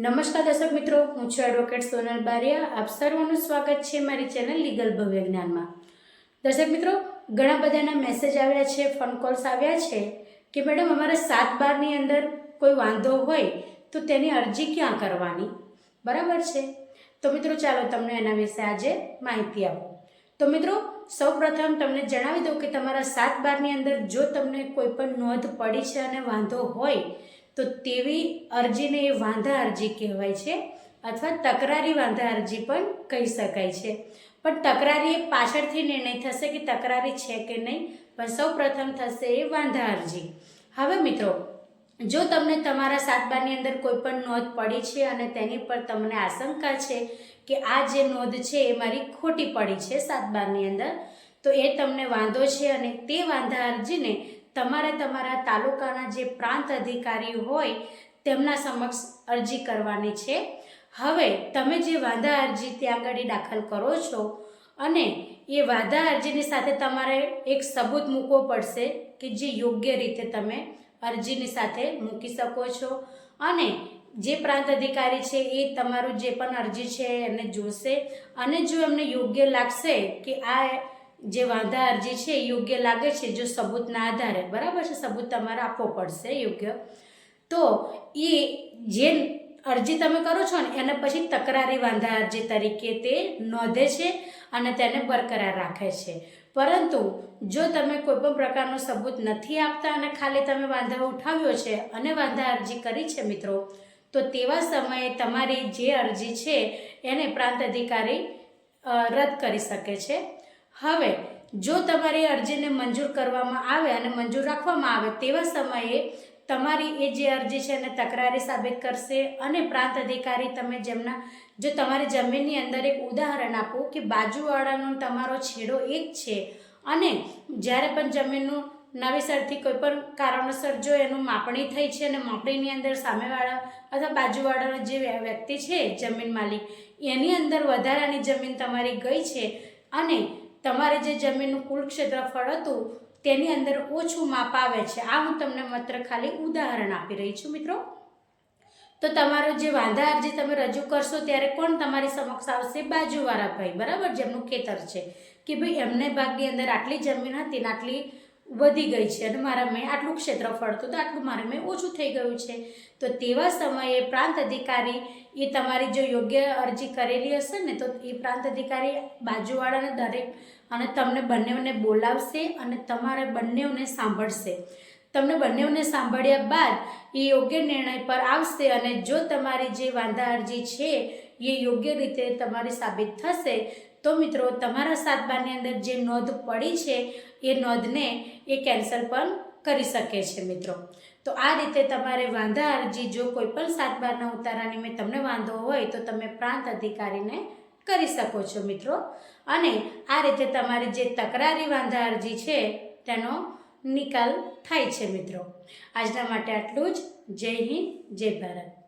નમસ્કાર દર્શક મિત્રો, હું છું એડવોકેટ સોનલ બારિયા. આપ સર્વનું સ્વાગત છે મારી ચેનલ લીગલ ભવ્ય જ્ઞાનમાં. દર્શક મિત્રો, ઘણા બધાના મેસેજ આવ્યા છે ફોન કોલ્સ આવ્યા છે કે મેડમ, અમારે સાત બારની અંદર કોઈ વાંધો હોય તો તેની અરજી ક્યાં કરવાની? બરાબર છે? તો મિત્રો, ચાલો તમને એના વિશે આજે માહિતી આપું. તો મિત્રો, સૌપ્રથમ તમને જણાવી દઉં કે તમારા સાત બારની અંદર જો તમને કોઈ પણ નોંધ પડી છે અને વાંધો હોય તો તેવી અરજીને એ વાંધા અરજી કહેવાય છે અથવા તકરારી વાંધા અરજી પણ કહી શકાય છે. પણ તકરારી એ પાછળથી નિર્ણય થશે કે તકરારી છે કે નહીં, પણ સૌ પ્રથમ થશે એ વાંધા અરજી. હવે મિત્રો, જો તમને તમારા સાતબારની અંદર કોઈ પણ નોંધ પડી છે અને તેની પર તમને આશંકા છે કે આ જે નોંધ છે એ મારી ખોટી પડી છે સાતબારની અંદર, તો એ તમને વાંધો છે અને તે વાંધા અરજીને તમારે તમારા તાલુકાના જે પ્રાંત અધિકારી હોય તેમના સમક્ષ અરજી કરવાની છે. હવે તમે જે વાંધા અરજી ત્યાં આગળ દાખલ કરો છો અને એ વાંધા અરજીની સાથે તમારે એક સબૂત મૂકવો પડશે કે જે યોગ્ય રીતે તમે અરજીની સાથે મૂકી શકો છો. અને જે પ્રાંત અધિકારી છે એ તમારું જે પણ અરજી છે એને જોશે. અને જો એમને યોગ્ય લાગશે કે આ જે વાંધા અરજી છે યોગ્ય લાગે છે જો સબૂતના આધારે. બરાબર છે? સબૂત તમારે આપવો પડશે યોગ્ય. તો એ જે અરજી તમે કરો છો ને, એને પછી તકરારી વાંધા અરજી તરીકે તે નોંધે છે અને તેને બરકરાર રાખે છે. પરંતુ જો તમે કોઈ પણ પ્રકારનો સબૂત નથી આપતા અને ખાલી તમે વાંધા ઉઠાવ્યો છે અને વાંધા અરજી કરી છે મિત્રો, તો તેવા સમયે તમારી જે અરજી છે એને પ્રાંત અધિકારી રદ કરી શકે છે. હવે, જો તમારી અરજીને મંજૂર કરવામાં આવે અને મંજૂર રાખવામાં આવે તેવા સમયે તમારી એ જે અરજી છે એને તકરારી સાબિત કરશે અને પ્રાંત અધિકારી તમે જેમના, જો તમારી જમીનની અંદર એક ઉદાહરણ આપો કે બાજુવાળાનો તમારો છેડો એક છે અને જ્યારે પણ જમીનનું નવેસરથી કોઈ પણ કારણોસર જો એનું માપણી થઈ છે અને માપણીની અંદર સામેવાળા અથવા બાજુવાળાનો જે વ્યક્તિ છે જમીન માલિક, એની અંદર વધારાની જમીન તમારી ગઈ છે અને તમારે જે જમીનનું કુલ ક્ષેત્રફળ હતું, તેની અંદર ઓછું માપ આવે છે. આ હું તમને માત્ર ખાલી ઉદાહરણ આપી રહી છું, મિત્રો. તો તમારો જે વાંધા અરજી તમે રજૂ કરશો ત્યારે કોણ તમારી સમક્ષ આવશે? બાજુવાળા ભાઈ, બરાબર? જેમનું ખેતર છે. કે ભાઈ, એમને ભાગની અંદર આટલી જમીન હતી ને આટલી વધી ગઈ છે અને મારા મેં આટલું ક્ષેત્રફળ તો આટલું મારે મેં ઓછું થઈ ગયું છે. તો તેવા સમયે પ્રાંત અધિકારી એ તમારી જો યોગ્ય અરજી કરેલી હશે ને, તો એ પ્રાંત અધિકારી બાજુવાળાને દરેક અને તમને બંનેઓને બોલાવશે અને તમારે બંનેઓને સાંભળશે. તમને બંનેઓને સાંભળ્યા બાદ એ યોગ્ય નિર્ણય પર આવશે અને જો તમારી જે વાંધા અરજી છે, એ યોગ્ય રીતે તમારી સાબિત થશે તો મિત્રો તમારા સાતબારની અંદર જે નોંધ પડી છે, એ નોંધને એ કેન્સલ પણ કરી શકે છે મિત્રો. તો આ રીતે તમારે વાંધા અરજી, જો કોઈ પણ સાતબારના ઉતારાની મેં તમને વાંધો હોય તો તમે પ્રાંત અધિકારીને કરી શકો છો મિત્રો. અને આ રીતે તમારી જે તકરારી વાંધા અરજી છે, તેનો નિકાલ થાય છે મિત્રો. આજના માટે આટલું જ. જય હિન્દ, જય ભારત.